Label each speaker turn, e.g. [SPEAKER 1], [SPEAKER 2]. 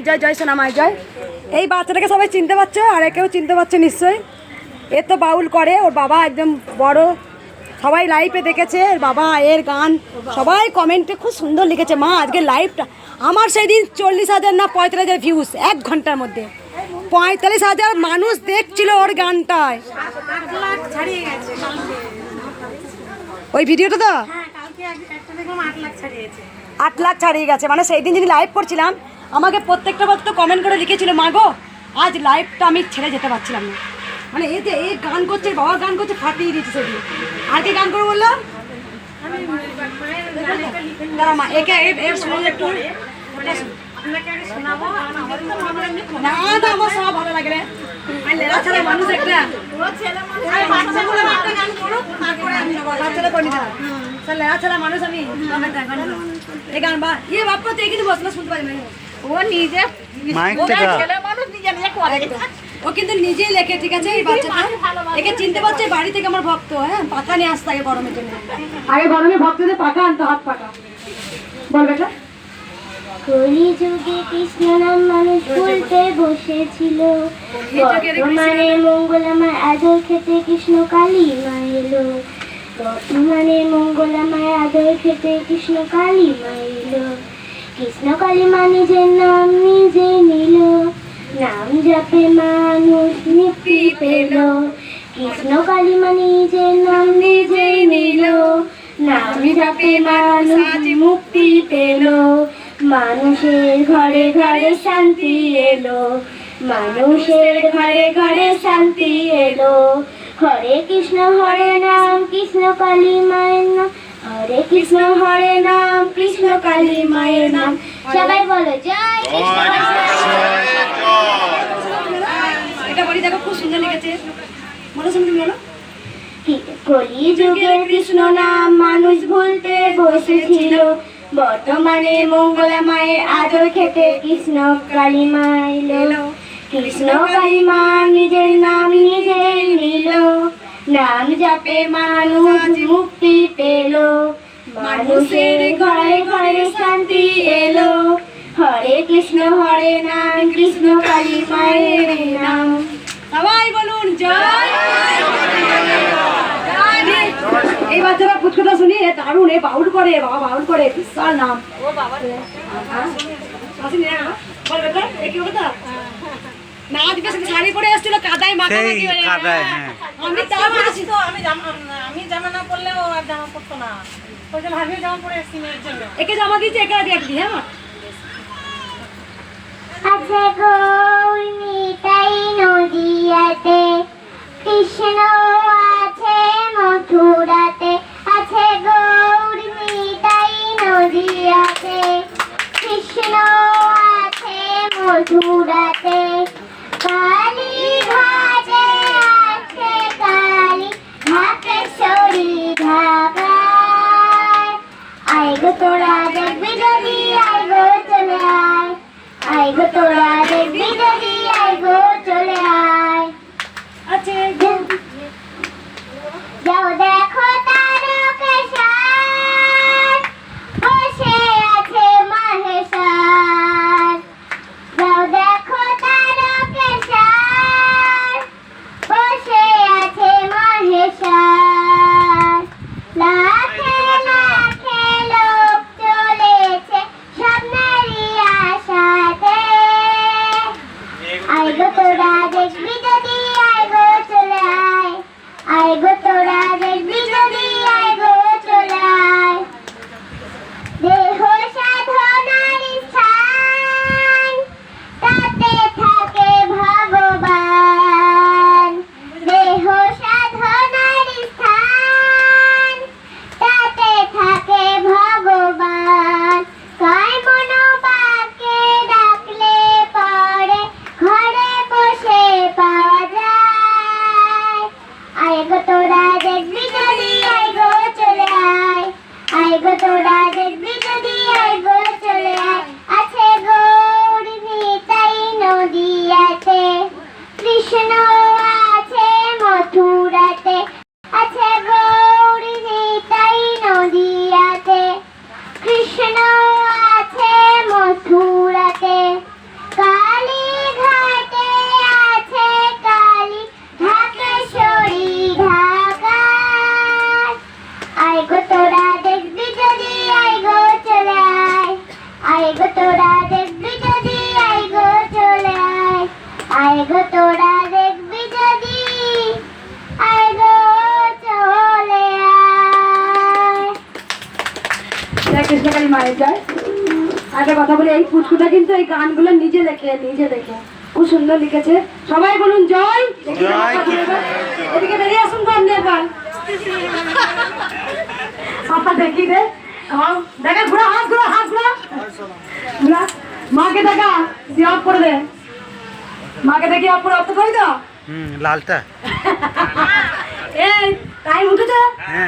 [SPEAKER 1] মায়ের জয় জয় সোনা মায়ের জয়। এই বাচ্চাটাকে সবাই চিনতে পারছ? আর কেউ চিনতে পারছ নিশ্চয়ই। এ তো বাউল করে ওর বাবা একদম বড়। সবাই লাইভে দেখেছে এর বাবা এর গান। সবাই কমেন্টে খুব সুন্দর লিখেছে মা আজকে লাইভটা আমার সেই দিন চল্লিশ হাজার না পঁয়তাল্লিশ হাজার ভিউজ এক ঘণ্টার মধ্যে। পঁয়তাল্লিশ হাজার মানুষ দেখছিল ওর গানটায়।
[SPEAKER 2] ছাড়িয়ে গেছে
[SPEAKER 1] ওই ভিডিওটা তো?
[SPEAKER 2] হ্যাঁ আট লাখ
[SPEAKER 1] আট লাখ ছাড়িয়ে গেছে। মানে সেই দিন যদি লাইভ করছিলাম আমাকে প্রত্যেকটা ভক্ত কমেন্ট করে লিখেছিল, মা গো, আজ লাইভটা আমি ছেড়ে যেতে পারছিলাম না। মানে এই যে এই গান করছে, বাবা গান করছে, ফাটিয়ে দিচ্ছে সেদিন আর কি গান করব বললাম?
[SPEAKER 2] আমি তো
[SPEAKER 1] করে এই গান বা ইয়ে বাপ তো এই কিন্তু বসলে, শুনতে পারি
[SPEAKER 2] ও নিজে ছেলে মানুষ নিজে নিজে করে।
[SPEAKER 1] ও কিন্তু নিজেই লেখে ঠিক আছে? এই বাচ্চাটা? একে চিনতে পারছে বাড়ি থেকে আমার ভক্ত হ্যাঁ? পাখা নিয়ে আসতে আগে গরমের জন্য। আগে গরমে ভক্তদের পাখা আনতো হাত পাখা। বল বেটা।
[SPEAKER 3] কৃষ্ণ নাম মানুষ বলতে বসেছিল বর্তমানে মঙ্গল আমার আদর খেতে কৃষ্ণ কালী মা এলো বর্তমানে মঙ্গল আমার আদর খেতে কৃষ্ণ কালী মা এলো কৃষ্ণ কালী মা নিজের নাম নিজে নিল। নাম জপে মানুষ মুক্তি পেল। কৃষ্ণ কালী মা নিজের নাম নিজেই নিল। নাম জপে মানুষ মুক্তি পেল। মানুষের ঘরে ঘরে শান্তি এলো। মানুষের ঘরে ঘরে শান্তি এলো। হরে কৃষ্ণ, হরে নাম কৃষ্ণ কালী মায়ের নাম হরে কৃষ্ণ হরে নাম কৃষ্ণ কালী মায়ের নাম। সবাই বলো জয় কৃষ্ণ
[SPEAKER 1] এটা বলি দেখো খুব সুন্দর লিখেছে মনে শুনতে বলো।
[SPEAKER 3] কলি যুগের কৃষ্ণ নাম মানুষ ভুলতে বসেছিল। বর্তমানে মঙ্গলা মায়ের আদর খেতে কৃষ্ণ কালী মাই এলো কৃষ্ণ কালী মা নিজের নাম নিজেই নিল। নাম জপে মানুষ মুক্তি মানুষের ঘরে ঘরে শান্তি এলো। হরে কৃষ্ণ হরে নাম কৃষ্ণ কালী মায়ের নাম।
[SPEAKER 1] সবাই বলুন জয় এই বাচ্চারা পুচকুটা শুনি এ দারুণ এ বাউল করে বাবা বাউল করে বিশাল নাম।
[SPEAKER 2] ও বাবা
[SPEAKER 1] আজকে সে শাড়ি পরে এসেছিল কাদায় মাখামাখি হয়ে।
[SPEAKER 4] কাদায় হ্যাঁ।
[SPEAKER 1] আমি তা
[SPEAKER 2] জামা তো আমি জামা আমি জামা না পরলে ও আর জামা পরতো না।
[SPEAKER 1] একে জামা দিয়েছে একে দিয়ে একটি হ্যাঁ?
[SPEAKER 3] আছে আছে গৌরীতাই নদিয়াতে কৃষ্ণ আয় তোরা দেখবি যদি আই গো চলে আয়। আই গো তোরা দেখবি যদি আই গো চলে আয়।
[SPEAKER 1] আছে
[SPEAKER 3] গৌরিণী তাই নদী আছে। কৃষ্ণ আছে মথুর। গো তোরা দেখবি যদি। আয় গো চলে আয়।
[SPEAKER 1] জয় কৃষ্ণকালী মায়ের জয়। আর একটা কথা বলি এই পুচকুটা কিন্তু এই গানগুলো নিজে লেখে নিজে লেখে। খুব সুন্দর লিখেছে। সবাই বলুন জয়। এদিকে বেরিয়ে আসুন তো আপনি একবার। হাতটা দেখি দে। আমার দেখা ঘোরা হাত ঘোরা হাত ঘোরা। মাকে দেখা অফ করে দে। মাকে দেখি অফ করে অফ তো
[SPEAKER 4] হুম লালটা।
[SPEAKER 1] এই টাইম উঠেছে?
[SPEAKER 4] হ্যাঁ।